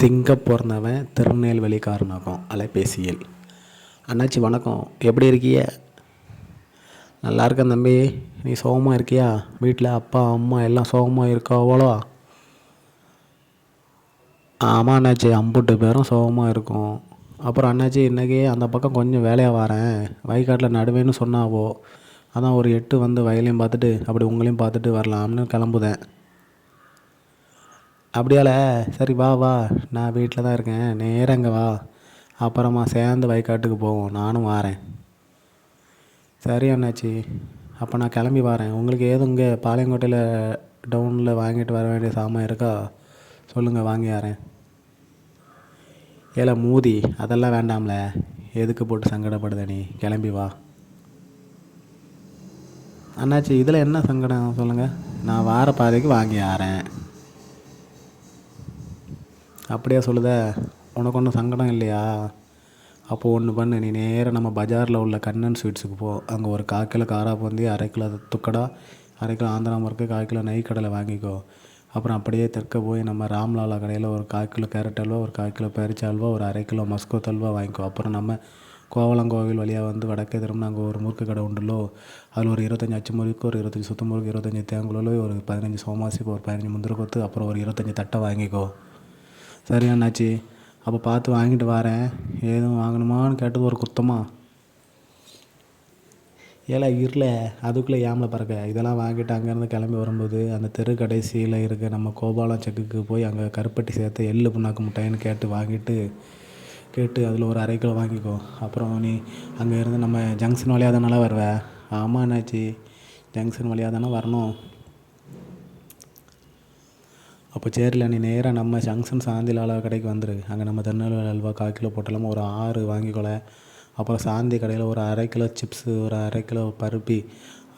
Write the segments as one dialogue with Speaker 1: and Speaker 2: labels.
Speaker 1: திங்க பிறந்தவன் திருநெல்வேலிக்காரனாகும். அலைபேசியில். அண்ணாச்சி வணக்கம். எப்படி இருக்கிய? நல்லா இருக்கேன் தம்பி. நீ சோகமாக இருக்கியா? வீட்டில் அப்பா அம்மா எல்லாம் சுகமாக அவ்வளோ ஆமாம் அண்ணாச்சி அம்புட்டு பேரும் சுகமாக இருக்கும். அப்புறம் அண்ணாச்சி இன்றைக்கி அந்த பக்கம் கொஞ்சம் வேலையாக வரேன். வயக்காட்டில் நடுவேன்னு சொன்னாவோ. அதான் ஒரு எட்டு வந்து வயலையும் பார்த்துட்டு அப்படி உங்களையும் பார்த்துட்டு வரலாம்னு கிளம்புதேன். அப்படியால? சரி வா வா. நான் வீட்டில் தான் இருக்கேன். நேரங்க இங்கே வா. அப்புறமா சேர்ந்து வயக்காட்டுக்கு போவோம். நானும் வாரேன். சரி அண்ணாச்சி. அப்போ நான் கிளம்பி வரேன். உங்களுக்கு ஏதும் இங்கே பாளையங்கோட்டையில் டவுனில் வாங்கிட்டு வர வேண்டிய சாமான் இருக்கா? சொல்லுங்கள் வாங்கி வரேன். ஏல மூதி அதெல்லாம் வேண்டாம்ல. எதுக்கு போட்டு சங்கடப்படுத நீ? கிளம்பி வா. அண்ணாச்சி இதில் என்ன சங்கடம்? சொல்லுங்கள் நான் வார பாதைக்கு வாங்கி ஆறேன் அப்படியா சொல்லுத உனக்கு ஒன்றும் சங்கடம் இல்லையா? அப்போது ஒன்று பண்ணு நீ நேராக நம்ம பஜாரில் உள்ள கண்ணன் ஸ்வீட்ஸுக்கு போ. அங்கே ஒரு கால் கிலோ காராப்பந்தி அரை கிலோ துக்கடா அரை கிலோ ஆந்திரா முறுக்கு கால் கிலோ நெய் கடலை வாங்கிக்கோ. அப்புறம் அப்படியே தெற்க போய் நம்ம ராம்லாலா கடையில் ஒரு கால் கிலோ கேரட் அல்வா ஒரு கால் கிலோ பேரிச்ச அல்வா ஒரு அரை கிலோ மஸ்கோத் அல்வா வாங்கிக்கோ. அப்புறம் நம்ம கோவலங்கோவில் வழியாக வந்து வடக்கே திரும்ப அங்கே ஒரு முறுக்கு கடை உண்டுல்லோ அதில் ஒரு இருபத்தஞ்சி அச்சு முறுக்கு ஒரு இருபத்தஞ்சி சுத்து முறுக்கு இருபத்தஞ்சி தேங்குழலோ ஒரு பதினஞ்சு சோமாசிக்கு ஒரு பதினஞ்சு முந்திரி கொத்து அப்புறம் ஒரு இருபத்தஞ்சி தட்டை வாங்கிக்கோ. சரி அண்ணாச்சி அப்போ பார்த்து வாங்கிட்டு வரேன். ஏதும் வாங்கணுமான்னு கேட்டது ஒரு குத்தமாக ஏல இருல அதுக்குள்ளே ஏமலை பறக்க? இதெல்லாம் வாங்கிட்டு அங்கேருந்து கிளம்பி வரும்போது அந்த தெரு கடைசியில் இருக்க நம்ம கோபாலம் செக்குக்கு போய் அங்கே கருப்பட்டி சேர்த்து எள்ளு புண்ணாக்கு முட்டைன்னு கேட்டு வாங்கிட்டு கேட்டு அதில் ஒரு அரை கிலோ வாங்கிக்கோ. அப்புறம் நீ அங்கே இருந்து நம்ம ஜங்ஷன் வழியாக தானே வருவ? ஆமாம் அண்ணாச்சி ஜங்ஷன் வழியாக தானே வரணும். அப்போ சரில நீ நேராக நம்ம ஜங்ஷன் சாந்திலாலா கடைக்கு வந்துரு. அங்கே நம்ம திருநெல்வேலி அல்வா கால் கிலோ போட்டலாமா. ஒரு ஆறு வாங்கிக்கொள்ள. அப்புறம் சாந்தி கடையில் ஒரு அரை கிலோ சிப்ஸு ஒரு அரை கிலோ பருப்பி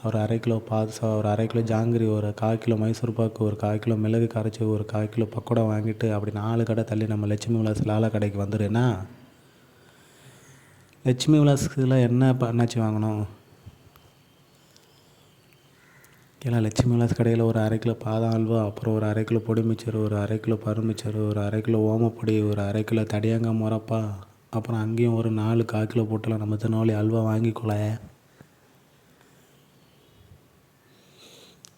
Speaker 1: ஒரு அரை கிலோ பாதுசா ஒரு அரை கிலோ ஜாங்கிரி ஒரு கால் கிலோ மைசூர் பாக்கு ஒரு கால் கிலோ மிளகு கரைச்சி ஒரு கால் கிலோ பக்கோடா வாங்கிட்டு அப்படி நாலு கடை தள்ளி நம்ம லட்சுமி விலாஸ் லாலா கடைக்கு வந்துடுன்னா லட்சுமி விலாஸில் என்ன பண்ணாச்சு வாங்கணும்? ஏன்னா லட்சுமி விலாஸ் கடையில் ஒரு அரை கிலோ பாதாம் அல்வா அப்புறம் ஒரு அரை கிலோ பொடி மிச்சர் ஒரு அரை கிலோ பருமிச்சர் ஒரு அரை கிலோ ஓமப்பொடி ஒரு அரை கிலோ தடியாங்காய் முறப்பா அப்புறம் அங்கேயும் ஒரு நாலு கால் கிலோ போட்டலாம் நம்ம திருநாளி அல்வா வாங்கிக்கொள்ள.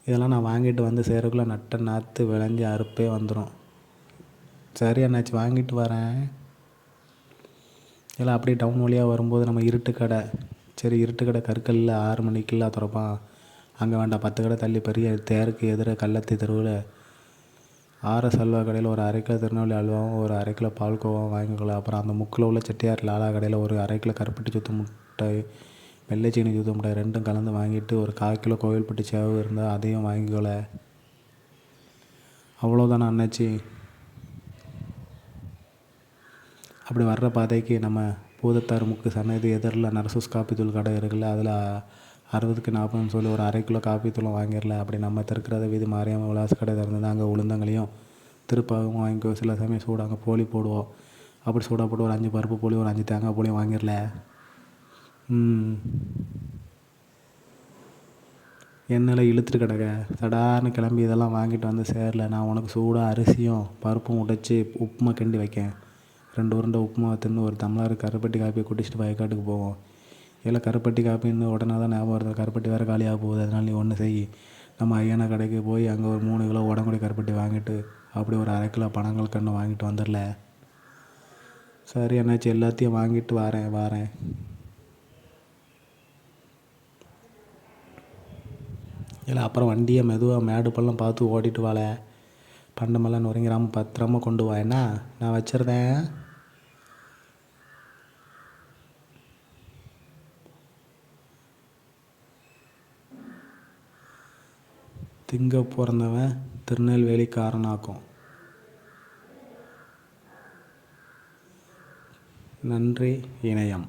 Speaker 1: இதெல்லாம் நான் வாங்கிட்டு வந்து சேரக்குள்ளே நட்ட நாற்று விளைஞ்சி அறுப்பே வந்துடும் சரி அண்ணாச்சி வாங்கிட்டு வரேன். இல்லை அப்படியே டவுன் வழியாக வரும்போது நம்ம இருட்டு கடை சரி இருட்டு கடை கற்கல்ல ஆறு மணிக்கெல்லாம் திறப்பான் அங்கே வேண்டாம் பத்து கடை தள்ளி பெரிய தேருக்கு எதிர கள்ளத்தி தெருவில் ஆரஸ் அல்வா கடையில் ஒரு அரை கிலோ திருநெல்வேலி அல்வாவும் ஒரு அரை கிலோ பால்கோவாவும் வாங்கிக்கலாம் அப்புறம் அந்த முக்கில் உள்ள செட்டியார் லாலா கடையில் ஒரு அரை கிலோ கருப்பட்டி சுத்து முட்டை வெள்ளை சீனி சுத்து முட்டை ரெண்டும் கலந்து வாங்கிட்டு ஒரு கால் கிலோ கோவில்பட்டி சேவு இருந்தால் அதையும் வாங்கிக்கொள்ள அவ்வளோதானே அண்ணாச்சி அப்படி வர்ற பாதைக்கு நம்ம பூதத்தார் முக்கு சன்னதி எதிரில் நரசூஸ் காப்பி தூள் கடை இருக்குல்ல அதில் அறுபதுக்கு நாற்பதுன்னு சொல்லி ஒரு அரை கிலோ காப்பி தூளம் வாங்கிடல அப்படி நம்ம திருக்கிறத வீதி மாரியாமல் விலாஸ் கடை திறந்து அங்கே உளுந்தங்களையும் திருப்பாகவும் வாங்கிக்கோ. சில சமயம் சூடாங்க போலி போடுவோம். அப்படி சூடாக போட்டு ஒரு அஞ்சு பருப்பு போலி ஒரு அஞ்சு தேங்காய் போலியும் வாங்கிடல. ம். எண்ணெயில் இழுத்துட்டு கிடக்க. சடார்னு கிளம்பி இதெல்லாம் வாங்கிட்டு வந்து சேரல. நான் உனக்கு சூடாக அரிசியும் பருப்பும் உடைச்சி உப்புமா கிண்டி வைக்கேன். ரெண்டு உருண்டை உப்புமா தின்னு ஒரு தமிழர் கருப்பட்டி காப்பியை குடிச்சிட்டு வயக்காட்டுக்கு போவோம். இல்லை கருப்பட்டி காப்பின்னு உடனே தான் ஞாபகம் வருது. கருப்பட்டி வேறு காலியாக போகுது. அதனால் நீ ஒன்று செய். நம்ம ஐயனா கடைக்கு போய் அங்கே ஒரு மூணு கிலோ உடம்புடி கருப்பட்டி வாங்கிட்டு அப்படி ஒரு அரை கிலோ பணங்கள் கன்று வாங்கிட்டு வந்துடல. சரி என்னாச்சு எல்லாத்தையும் வாங்கிட்டு வரேன் வரேன். இல்லை அப்புறம் வண்டியை மெதுவாக மேடு பள்ளம் பார்த்து ஓடிட்டு வாழ. பண்டமெல்லாம் நுரைங்கிறாமல் பத்திரமா கொண்டு வா. என்ன? நான் வச்சிருந்தேன். திங்க பிறந்தவன் திருநெல்வேலிக்காரனாக்கும். நன்றி இணையம்.